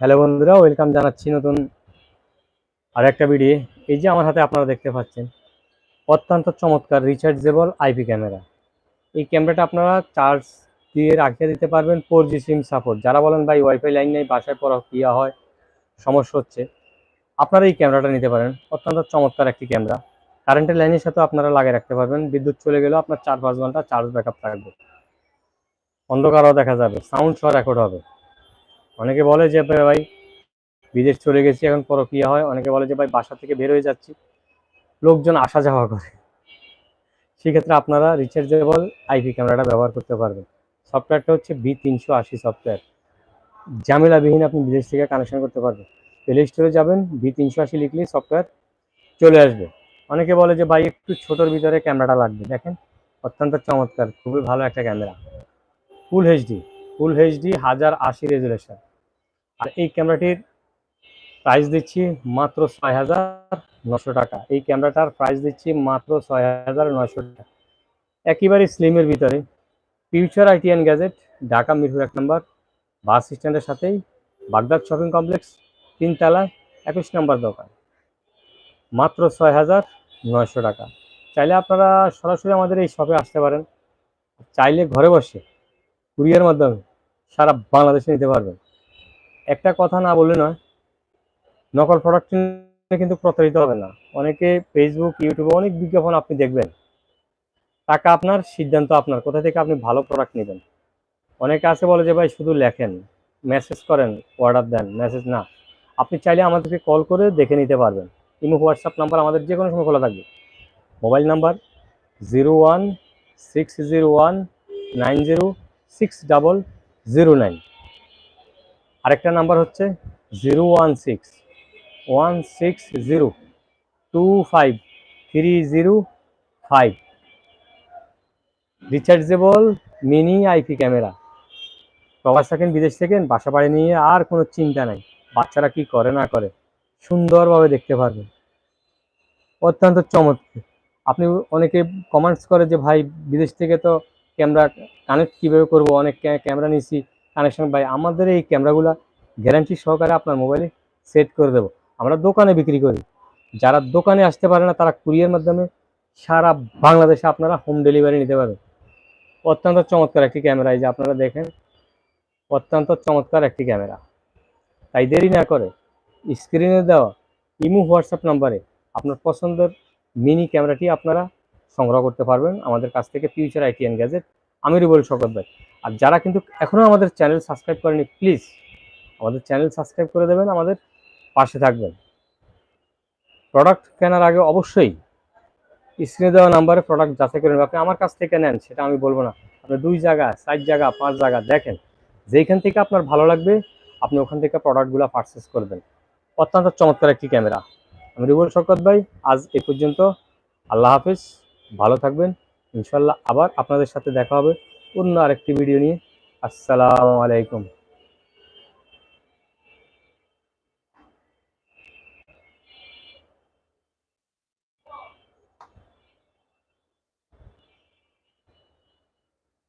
Hello বন্ধুরা, welcome জানাচ্ছি নতুন আর একটা ভিডিও। এই যে আমার হাতে আপনারা দেখতে পাচ্ছেন, অত্যন্ত চমৎকার রিচার্জেবল আইপি ক্যামেরা এই ক্যামেরাটা আপনারা চার্জ দিয়ে রাখিয়ে দিতে পারবেন ফোর জি সিম সাপোর্ট যারা বলেন, ভাই ওয়াইফাই লাইন নেই, বাসায় পড়া ইয়া হয়? সমস্যা হচ্ছে। আপনারা এই ক্যামেরাটা নিতে পারেন, অত্যন্ত চমৎকার একটি ক্যামেরা কারেন্টের লাইনের সাথে আপনারা লাগিয়ে রাখতে পারবেন। বিদ্যুৎ চলে গেলেও আপনার চার পাঁচ ঘণ্টা চার্জ ব্যাকআপ থাকবে। অন্ধকারও দেখা যাবে সাউন্ড সহ রেকর্ড হবে। অনেকে বলে যে, ভাই বিদেশ চলে গেছি, এখন পরকিয়া হয়। অনেকে বলে যে, ভাই, বাসা থেকে বের হয়ে যাচ্ছি। লোকজন আসা যাওয়া করে। সেক্ষেত্রে আপনারা রিচার্জেবল আইপি ক্যামেরাটা ব্যবহার করতে পারবেন। সফটওয়্যারটা হচ্ছে বি তিনশো আশি সফটওয়্যার ঝামেলাবিহীন আপনি বিদেশ থেকে কানেকশন করতে পারবেন। প্লে স্টোরে যাবেন বি তিনশো আশি লিখলেই সফটওয়্যার চলে আসবে। অনেকে বলে যে, ভাই, একটু ছোটোর ভিতরে ক্যামেরাটা লাগবে। দেখেন, অত্যন্ত চমৎকার, খুবই ভালো একটা camera full HD full HD হাজার আশি রেজুলেশন আর এই ক্যামেরাটির প্রাইস দিচ্ছি মাত্র ছয় হাজার নশো টাকা। এই ক্যামেরাটার প্রাইস দিচ্ছি মাত্র ছয় হাজার নশো টাকা। একেবারে স্লিমের ভিতরে। Future ITN gadget Dhaka Mirpur এক নম্বর। বাস স্ট্যান্ডের সাথেই বাগদাদ শপিং কমপ্লেক্স তিনতলায় একুশ নম্বর দোকান। মাত্র ছয় হাজার নয়শো টাকা। চাইলে আপনারা সরাসরি আমাদের এই শপে আসতে পারেন। চাইলে ঘরে বসে কুরিয়ার মাধ্যমে সারা বাংলাদেশে নিতে পারবেন। একটা কথা না বললে নয়, নকল প্রোডাক্ট কিন্তু প্রতারিত হবে না। অনেকে ফেসবুক ইউটিউবে অনেক বিজ্ঞাপন আপনি দেখবেন। টাকা আপনার, সিদ্ধান্ত আপনার, কোথা থেকে আপনি ভালো প্রোডাক্ট নেবেন? অনেকে আছে বলে যে, ভাই, শুধু লেখেন মেসেজ করেন অর্ডার দেন মেসেজ না। আপনি চাইলে আমাদেরকে কল করে দেখে নিতে পারবেন। ইমো হোয়াটসঅ্যাপ নাম্বার আমাদের যে কোনো সময় খোলা থাকবে। Mobile number zero one six zero one nine zero six double zero nine আরেকটা নাম্বার হচ্ছে zero one six one six zero, two five, three zero five. Rechargeable mini IP camera. প্রবাস থাকেন বিদেশ থেকে, বাসা বাড়ি নিয়ে আর কোনো চিন্তা নাই। বাচ্চারা কি করে না করে, সুন্দরভাবে দেখতে পারবেন অত্যন্ত চমৎকার। আপনি অনেকে কমেন্টস করে যে, ভাই, বিদেশ থেকে তো ক্যামেরা কানেক্ট কীভাবে করব? অনেক ক্যামেরা নিয়েছি। কানেকশন ভাই, আমাদের এই ক্যামেরাগুলো গ্যারান্টি সহকারে আপনার মোবাইলে সেট করে দেবো। আমরা দোকানে বিক্রি করি। যারা দোকানে আসতে পারে না, তারা কুরিয়ার মাধ্যমে সারা বাংলাদেশে আপনারা হোম ডেলিভারি নিতে পারবেন। অত্যন্ত চমৎকার একটি ক্যামেরা এই যে আপনারা দেখেন, অত্যন্ত চমৎকার একটি ক্যামেরা তাই দেরি না করে স্ক্রিনে দেওয়া ইমু হোয়াটসঅ্যাপ নাম্বারে আপনার পছন্দের মিনি ক্যামেরাটি আপনারা সংগ্রহ করতে পারবেন। আমাদের কাছ থেকে ফিউচার আইটিএন গ্যাজেট আমি রিবল শকত ভাই। আর যারা কিন্তু এখনও আমাদের চ্যানেল সাবস্ক্রাইব করেনি, প্লিজ আমাদের চ্যানেল সাবস্ক্রাইব করে দেবেন, আমাদের পাশে থাকবেন। প্রোডাক্ট কেনার আগে অবশ্যই স্ক্রিনে দেওয়া নাম্বারে প্রোডাক্ট যাচাই করে আপনি আমার কাছ থেকে নেন, সেটা আমি বলব না। আপনি দুই জায়গা, চার জায়গা, পাঁচ জায়গা দেখেন। যেইখান থেকে আপনার ভালো লাগবে, আপনি ওখান থেকে প্রোডাক্টগুলো পারচেস করবেন অত্যন্ত চমৎকার একটি ক্যামেরা। আমি রিবল শকত ভাই, আজ এ পর্যন্ত আল্লাহ হাফিজ। ভালো থাকবেন। ইনশাল্লাহ আবার আপনাদের সাথে দেখা হবে অন্য আরেকটি ভিডিও নিয়ে। আসসালামু আলাইকুম।